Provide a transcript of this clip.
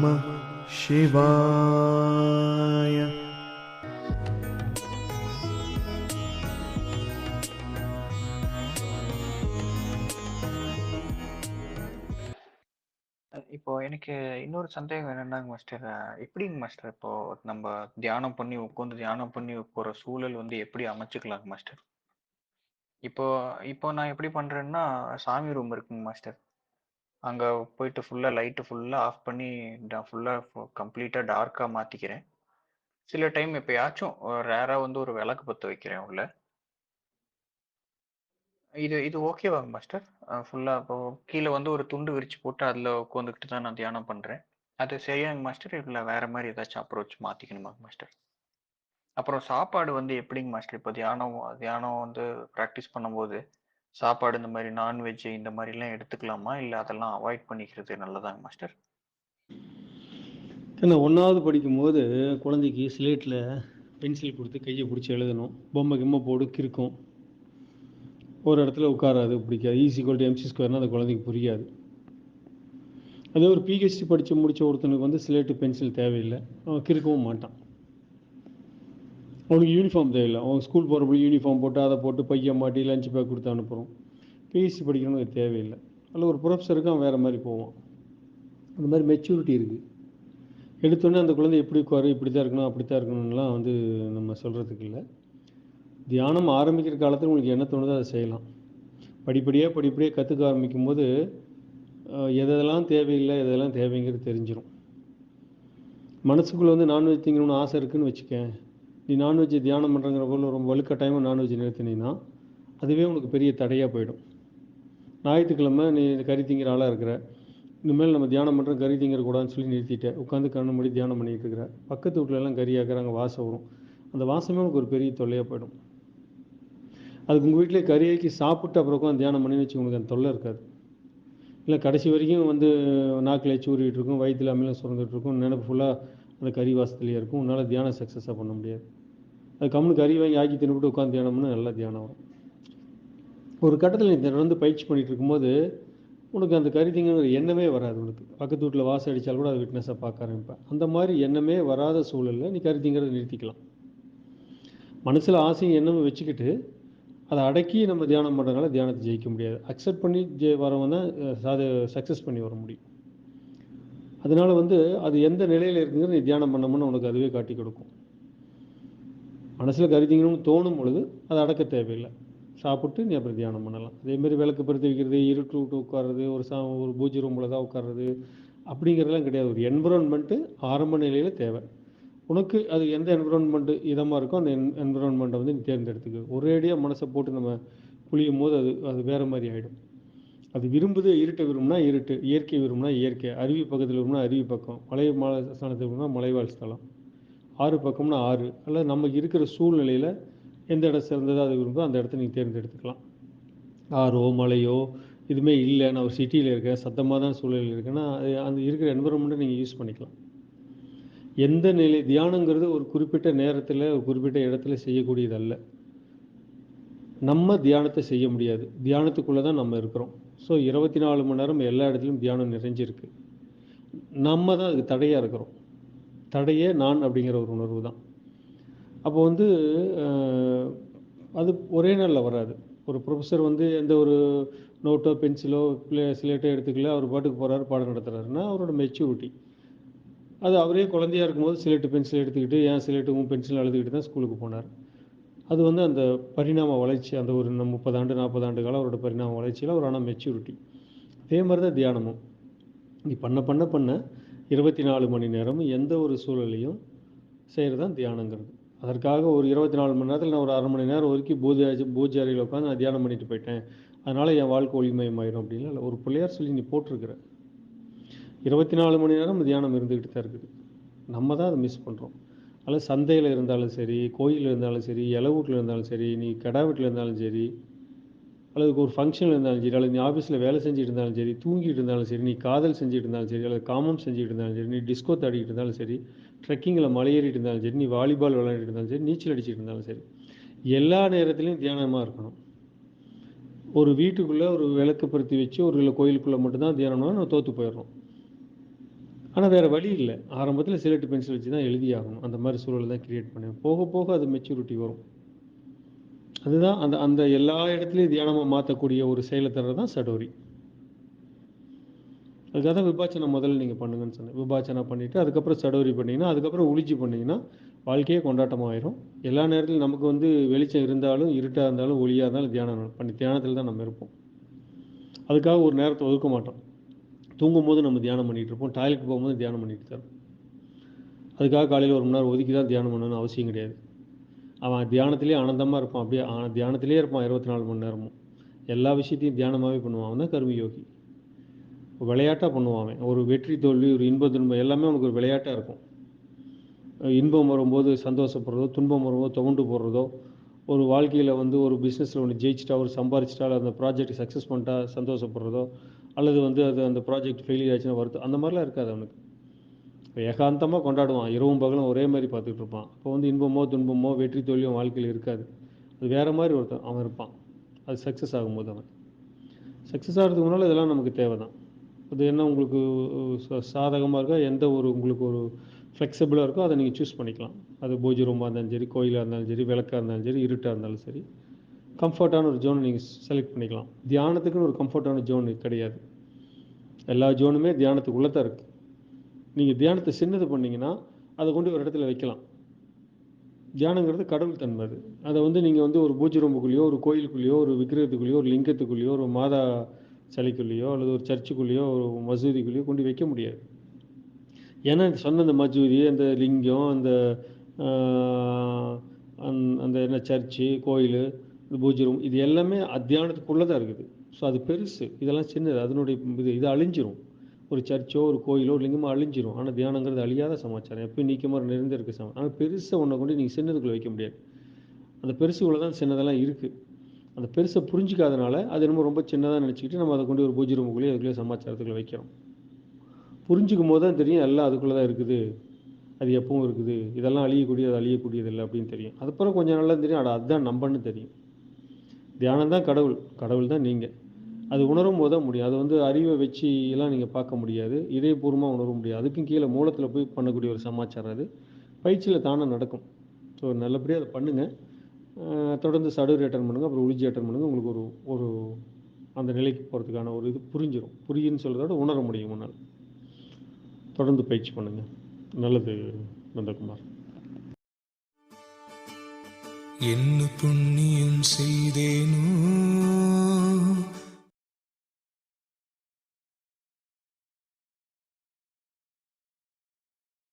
நம சிவாய இப்போ எனக்கு இன்னொரு சந்தேகம் என்னன்னாங்க மாஸ்டர்? எப்படிங்க மாஸ்டர் இப்போ நம்ம தியானம் பண்ணி உட்காந்து தியானம் பண்ணி போற சூழல் வந்து எப்படி அமைச்சுக்கலாங்க மாஸ்டர்? இப்போ இப்போ நான் எப்படி பண்றேன்னா சாமி ரூம் இருக்குங்க மாஸ்டர். அங்க போயிட்டு ஃபுல்லா லைட்டு ஃபுல்லா ஆஃப் பண்ணி நான் ஃபுல்லா கம்ப்ளீட்டா டார்க்கா மாத்திக்கிறேன். சில டைம் எப்பயாச்சும் ரேரா வந்து ஒரு விளக்கு பத்த வைக்கிறேன் உள்ள. இது இது ஓகேவாங்க மாஸ்டர் ஃபுல்லா இப்போ கீழே வந்து ஒரு துண்டு விரிச்சு போட்டு அதுல உட்காந்துக்கிட்டு தான் நான் தியானம் பண்றேன். அது சரியாங்க மாஸ்டர் இல்ல வேற மாதிரி ஏதாச்சும் அப்ரோச் மாத்திக்கணுமாங்க மாஸ்டர் அப்புறம் சாப்பாடு வந்து எப்படிங்க மாஸ்டர் இப்போ தியானம் தியானம் வந்து ப்ராக்டிஸ் பண்ணும்போது சாப்பாடு இந்த மாதிரி நான்வெஜ் இந்த மாதிரிலாம் எடுத்துக்கலாமா? இல்லை அதெல்லாம் அவாய்ட் பண்ணிக்கிறது நல்லதாங்க மாஸ்டர் ஏன்னா ஒன்றாவது படிக்கும்போது குழந்தைக்கு ஸ்லேட்டில் பென்சில் கொடுத்து கையை பிடிச்சி எழுதணும். பொம்மை கிம்மை போடு கிறுக்கும். ஒரு இடத்துல உட்காராது பிடிக்காது. ஈஸி கோல்டு எம்சி ஸ்கொயர்னால் அந்த குழந்தைக்கு புரியாது. அதே ஒரு பிஹெச்டி படித்து முடித்த ஒருத்தனுக்கு வந்து ஸ்லேட்டு பென்சில் தேவையில்லை. அவன் கிறுக்கவும் மாட்டான். அவனுக்கு யூனிஃபார்ம் தேவையில்லை. அவன் ஸ்கூல் போகிறப்ப யூனிஃபார்ம் போட்டு அதை போட்டு பையன் மாட்டி லஞ்ச் பேக் கொடுத்து அனுப்புகிறோம் பிஹெச்டி படிக்கணும்னு தேவையில்லை. அதில் ஒரு ப்ரொஃபஸருக்கு அவன் வேறு மாதிரி போவான். அந்த மாதிரி மெச்சூரிட்டி இருக்குது எடுத்தோடனே அந்த குழந்தை எப்படி உட்காரு இப்படி தான் இருக்கணும் அப்படி தான் இருக்கணும்லாம் வந்து நம்ம சொல்கிறதுக்கு இல்லை. தியானம் ஆரம்பிக்கிற காலத்தில் உங்களுக்கு என்ன தோணுதோ அதை செய்யலாம். படிப்படியாக படிப்படியாக கற்றுக்க ஆரம்பிக்கும் போது எதெல்லாம் தேவையில்லை எதெல்லாம் தேவைங்கிறது தெரிஞ்சிடும் மனசுக்குள்ளே வந்து நான்வெஜ் திங்கணும்னு ஆசை இருக்குன்னு வச்சுக்க நீ நான்வெஜ் தியானம் பண்ணுறங்கிற போல ரொம்ப வலுக்கட்டாயமாக நான்வெஜ் நிறுத்தினீங்கன்னா அதுவே உனக்கு பெரிய தடையாக போயிடும். ஞாயிற்றுக்கிழமை நீ கறி திங்கிற ஆளாக இருக்கிற இனிமேல் நம்ம தியானம் பண்ணுறோம் கறி திங்கக்கூடாதுன்னு சொல்லி நிறுத்திட்டேன் உட்காந்து கண்ணு மூடி தியானம் பண்ணிட்டு இருக்கிற பக்கத்து வீட்ல எல்லாம் கறி ஆக்குறாங்க வாசம் வரும் அந்த வாசமே உனக்கு ஒரு பெரிய தொல்லையாக போயிடும். அதுக்கு உங்கள் வீட்டிலே கறியாக்கி சாப்பிட்டு அப்புறம் உட்காந்து தியானம் பண்ணி வச்சு உனக்கு அந்த தொல்லை இருக்காது. இல்லை கடைசி வரைக்கும் வந்து நாக்கில் சூறிகிட்டு இருக்கும் வயிற்றுல அமிலம் சுரந்துட்டு இருக்கும் நினைப்பு ஃபுல்லாக அந்த கறி வாசத்துலேயே இருக்கும். உன்னால் தியானம் சக்ஸஸாக பண்ண முடியாது. அது கம்முனு கறி வாங்கி ஆக்கி தின்னுபிட்டு உட்காந்து தியானம்னு நல்லா தியானம் வரும். ஒரு கட்டத்தில் நீ தொடர்ந்து பயிற்சி பண்ணிட்டு இருக்கும்போது உனக்கு அந்த கறி திங்கிற எண்ணமே வராது உனக்கு. பக்கத்து வீட்டில் வாசம் அடித்தால் கூட அதை விட்னஸாக பார்க்க ஆரம்பிப்பேன். அந்த மாதிரி எண்ணமே வராத சூழலில் நீ கறி திங்கிறத நிறுத்திக்கலாம். மனசில் ஆசையும் எண்ணமும் வச்சுக்கிட்டு அதை அடக்கி நம்ம தியானம் பண்ணுறதுனால தியானத்தை ஜெயிக்க முடியாது. அக்செப்ட் பண்ணி ஜெ வரவன் தான் அதை சக்ஸஸ் பண்ணி வர முடியும். அதனால் வந்து அது எந்த நிலையில் இருக்குங்கிறது நீ தியானம் பண்ணோம்னா உனக்கு அதுவே காட்டி கொடுக்கும். மனசில் கருதிங்கணும்னு தோணும் பொழுது அதை அடக்க தேவையில்லை. சாப்பிட்டு நீ அப்புறம் தியானம் பண்ணலாம். அதேமாரி விளக்கு பருத்தி வைக்கிறது இருட்டு விட்டு உட்கார்றது ஒரு சா ஒரு பூஜை ரூமில் தான் உட்கார்றது அப்படிங்கிறதெல்லாம் கிடையாது. ஒரு என்விரான்மெண்ட்டு ஆரம்ப நிலையில் தேவை. உனக்கு அது எந்த என்விரான்மெண்ட்டு இதமாக இருக்கோ அந்த என் என்விரான்மெண்ட்டை வந்து நீ தேர்ந்தெடுத்துக்க. ஒரேடியாக மனசை போட்டு நம்ம புளியும் போது அது அது வேறு மாதிரி ஆகிடும் அது விரும்புது இருட்டை விரும்புனா இருட்டு இயற்கை விரும்புனா இயற்கை அருவி பக்கத்தில் விரும்புனா அருவி பக்கம் மலை மலை ஸ்தானத்தில் விரும்புனா மலைவாழ் ஸ்தலம் ஆறு பக்கம்னா ஆறு. அல்லது நமக்கு இருக்கிற சூழ்நிலையில் எந்த இடம் சிறந்ததோ அது விரும்போ அந்த இடத்த நீங்கள் தேர்ந்தெடுத்துக்கலாம். ஆறோ மலையோ இதுவுமே இல்லை. நான் ஒரு சிட்டியில் இருக்கேன். சத்தமாக தான் சூழ்நிலையில் இருக்கேன்னா அது அந்த இருக்கிற என்வரன்மெண்ட்டை நீங்கள் யூஸ் பண்ணிக்கலாம். எந்த நிலை தியானங்கிறது ஒரு குறிப்பிட்ட நேரத்தில் ஒரு குறிப்பிட்ட இடத்துல செய்யக்கூடியது அல்ல நம்ம தியானத்தை செய்ய முடியாது. தியானத்துக்குள்ளே தான் நம்ம இருக்கிறோம். ஸோ இருபத்தி நாலு மணி நேரம் எல்லா இடத்துலையும் தியானம் நிறைஞ்சிருக்கு. நம்ம தான் அதுக்கு தடையாக இருக்கிறோம். தடையே நான் அப்படிங்கிற ஒரு உணர்வு தான் அப்போ வந்து அது ஒரே நாளில் வராது. ஒரு ப்ரொஃபஸர் வந்து எந்த ஒரு நோட்டோ பென்சிலோ ஸ்லேட்டோ எடுத்துக்கல அவர் பாட்டுக்கு போகிறாரு பாடம் நடத்துகிறாருன்னா அவரோட மெச்சூரிட்டி அது அவரே குழந்தையா இருக்கும்போது சிலேட்டு பென்சில் எடுத்துக்கிட்டு ஏன் சிலேட்டுக்கும் பென்சில் எழுதிக்கிட்டு தான் ஸ்கூலுக்கு போனார். அது வந்து அந்த பரிணாம வளர்ச்சி அந்த ஒரு முப்பதாண்டு முப்பது ஆண்டு நாற்பது ஆண்டு காலம் அவரோட பரிணாம வளர்ச்சியில் அவர் ஆனால் மெச்சூரிட்டி அதே மாதிரி தான் தியானமும். நீ பண்ண பண்ண பண்ண இருபத்தி நாலு மணி நேரமும் எந்த ஒரு சூழலையும் செய்கிறது தான் தியானங்கிறது. அதற்காக ஒரு இருபத்தி நாலு மணி நேரத்தில் நான் ஒரு அரை மணி நேரம் வரைக்கும் பூஜை பூஜை அறையில் உட்காந்து நான் தியானம் பண்ணிட்டு போயிட்டேன். அதனால் என் வாழ்க்கை ஒளிமயமாயிரும் அப்படின்னு இல்லை ஒரு பிள்ளையார் சொல்லி நீ போட்டிருக்கிற. இருபத்தி நாலு மணி நேரம் தியானம் இருந்துக்கிட்டு தான் இருக்குது. நம்ம தான் அதை மிஸ் பண்ணுறோம் அதில் சந்தையில் இருந்தாலும் சரி கோயிலில் இருந்தாலும் சரி இலவூட்டில் இருந்தாலும் சரி நீ கடா வீட்டில் இருந்தாலும் சரி அல்லது ஒரு ஃபங்க்ஷனில் இருந்தாலும் சரி அல்லது நீ ஆஃபீஸில் வேலை செஞ்சுட்டு இருந்தாலும் சரி தூங்கிட்டு இருந்தாலும் சரி நீ காதல் செஞ்சுட்டு இருந்தாலும் சரி அல்லது காமம் செஞ்சுட்டு இருந்தாலும் சரி நீ டிஸ்கோ தாடிக்கிட்டு இருந்தாலும் சரி ட்ரெக்கிங்கில் மலையேறிட்டு இருந்தாலும் சரி நீ வாலிபால் விளையாடிட்டு இருந்தாலும் சரி நீச்சல் அடிச்சிட்டு இருந்தாலும் சரி எல்லா நேரத்துலையும் தியானமாக இருக்கணும். ஒரு வீட்டுக்குள்ளே ஒரு விளக்கு பருத்தி வச்சு ஒரு இல்லை கோயிலுக்குள்ளே மட்டும்தான் தியானம்னா நம்ம தோற்று போயிடுறோம். ஆனால் வேறு வழி இல்லை. ஆரம்பத்தில் சிலட்டு பென்சில் வச்சு தான் எழுதி ஆகணும் அந்த மாதிரி சூழல் தான் கிரியேட் பண்ணேன். போக போக அது மெச்சூரிட்டி வரும். அதுதான் அந்த அந்த எல்லா இடத்துலையும் தியானமாக மாற்றக்கூடிய ஒரு செயலை தர்றது தான் சடோரி. அதுக்காக தான் விபாச்சனை முதல்ல நீங்கள் பண்ணுங்கன்னு சொன்னேன். விபாச்சனை பண்ணிவிட்டு அதுக்கப்புறம் சடோரி பண்ணிங்கன்னா அதுக்கப்புறம் உளிச்சி பண்ணிங்கன்னா வாழ்க்கையே கொண்டாட்டமாயிரும். எல்லா நேரத்திலும் நமக்கு வந்து வெளிச்சம் இருந்தாலும் இருட்டாக இருந்தாலும் ஒளியாக இருந்தாலும் தியானம் பண்ணி தியானத்தில் தான் நம்ம இருப்போம். அதுக்காக ஒரு நேரத்தை ஒதுக்க மாட்டோம். தூங்கும் போது நம்ம தியானம் பண்ணிகிட்டு இருப்போம். டாய்லெட் போகும்போது தியானம் பண்ணிட்டு தரோம் அதுக்காக காலையில் ஒரு மணி நேரம் ஒதுக்கி தான் தியானம் பண்ணணும்னு அவசியம் கிடையாது. அவன் தியானத்திலே ஆனந்தமாக இருப்பான். அப்படியே ஆ- தியானத்திலே இருப்பான் இருபத்தி நாலு மணி நேரமும். எல்லா விஷயத்தையும் தியானமாகவே பண்ணுவான். அவன் தான் கர்மயோகி விளையாட்டாக பண்ணுவான் அவன். ஒரு வெற்றி தோல்வி ஒரு இன்ப துன்பம் எல்லாமே அவனுக்கு ஒரு விளையாட்டாக இருக்கும். இன்பம் வரும்போது சந்தோஷப்படுறதோ துன்பம் வரும்போது துவண்டு போடுறதோ ஒரு வாழ்க்கையில் வந்து ஒரு பிஸ்னஸில் ஒன்று ஜெயிச்சிட்டா ஒரு சம்பாரிச்சிட்டா அந்த ப்ராஜெக்ட் சக்ஸஸ் பண்ணிட்டா சந்தோஷப்படுறதோ அல்லது வந்து அது அந்த ப்ராஜெக்ட் ஃபெயிலியர் ஆச்சுன்னா வருது அந்த மாதிரிலாம் இருக்காது அவனுக்கு. இப்போ ஏகாந்தமாக கொண்டாடுவான். இரவும் பகலும் ஒரே மாதிரி பார்த்துட்டு இருப்பான். அப்போ வந்து இன்பமோ துன்பமோ வெற்றி தோல்வியோ வாழ்க்கையில் இருக்காது. அது வேறு மாதிரி ஒருத்தன் அவன் இருப்பான். அது சக்ஸஸ் ஆகும்போது அவன். சக்ஸஸ் ஆகிறதுக்கு முன்னால் இதெல்லாம் நமக்கு தேவை தான் அது என்ன உங்களுக்கு சாதகமாக இருக்கா? எந்த ஒரு உங்களுக்கு ஒரு ஃப்ளெக்சிபிளாக இருக்கோ அதை நீங்கள் சூஸ் பண்ணிக்கலாம். அது பூஜை ரூமாக இருந்தாலும் சரி கோயிலாக இருந்தாலும் சரி விளக்காக இருந்தாலும் சரி இருட்டாக இருந்தாலும் சரி. கம்ஃபர்ட்டான ஒரு ஜோன் நீங்கள் செலக்ட் பண்ணிக்கலாம். தியானத்துக்குன்னு ஒரு கம்ஃபர்ட்டான ஜோன் கிடையாது. எல்லா ஜோனுமே தியானத்துக்குள்ளே தான் இருக்குது நீங்கள் தியானத்தை சின்னது பண்ணிங்கன்னா அதை கொண்டு ஒரு இடத்துல வைக்கலாம். தியானங்கிறது கடவுள் தன்மை அது. அதை வந்து நீங்கள் வந்து ஒரு பூஜை ரூமுக்குள்ளேயோ ஒரு கோயிலுக்குள்ளேயோ ஒரு விக்கிரகத்துக்குள்ளேயோ ஒரு லிங்கத்துக்குள்ளேயோ ஒரு மாதா சிலைக்குள்ளேயோ அல்லது ஒரு சர்ச்சுக்குள்ளேயோ ஒரு மசூதிக்குள்ளேயோ கொண்டு வைக்க முடியாது. ஏன்னா சொன்ன அந்த மசூதி அந்த லிங்கம் அந்த அந்த- அந்த என்ன சர்ச்சு கோயில் இந்த பூஜை ரூம் இது எல்லாமே அத்தியானத்துக்குள்ளே தான் இருக்குது. ஸோ அது பெருசு. இதெல்லாம் சின்னது. அதனுடைய இது இது அழிஞ்சிரும். ஒரு சர்ச்சோ ஒரு கோயிலோ ஒரு லிங்கமோ அழிஞ்சிரும். ஆனால் தியானங்கிறது அழியாத சமாச்சாரம். எப்பயும் நீக்கமாக நிறைந்த இருக்க ஆனால் பெருசை ஒன்றை கொண்டு நீங்கள் சின்னதுக்குள்ளே வைக்க முடியாது. அந்த பெருசுக்குள்ளே தான் சின்னதெல்லாம் இருக்குது அந்த பெருசை புரிஞ்சிக்காதனால அது என்னமோ ரொம்ப சின்னதாக நினச்சிக்கிட்டு நம்ம அதை கொண்டு ஒரு பூஜை ரூமுக்குள்ளேயே அதுக்குள்ளே சமாச்சாரத்துக்குள்ளே வைக்கிறோம். புரிஞ்சுக்கும் போது தான் தெரியும் எல்லாம் அதுக்குள்ளே தான் இருக்குது. அது எப்பவும் இருக்குது. இதெல்லாம் அழியக்கூடியது அழியக்கூடியது இல்லை அப்படின்னு தெரியும். அதுக்கப்புறம் கொஞ்சம் நல்லா தெரியும் அட அதுதான் நம்பன்னு தெரியும். தியானம் தான் கடவுள். கடவுள் தான் நீங்கள் அது உணரும் போது தான் முடியும். அது வந்து அறிவை வச்சு எல்லாம் நீங்கள் பார்க்க முடியாது. இதயபூர்வமாக உணர முடியாது. அதுக்கும் கீழே மூலத்தில் போய் பண்ணக்கூடிய ஒரு சமாச்சாரம் அது. பயிற்சியில் தானே நடக்கும். ஸோ நல்லபடியாக அதை பண்ணுங்கள் தொடர்ந்து சடுறு அட்டன் பண்ணுங்கள் அப்புறம் உளிஜி அட்டன் பண்ணுங்கள் உங்களுக்கு ஒரு ஒரு அந்த நிலைக்கு போகிறதுக்கான ஒரு இது புரிஞ்சிடும் புரியுன்னு சொல்கிறத விட உணர முடியும் உன்னால். தொடர்ந்து பயிற்சி பண்ணுங்கள் நல்லது நந்தகுமார். என்ன புண்ணியம் செய்தேனோ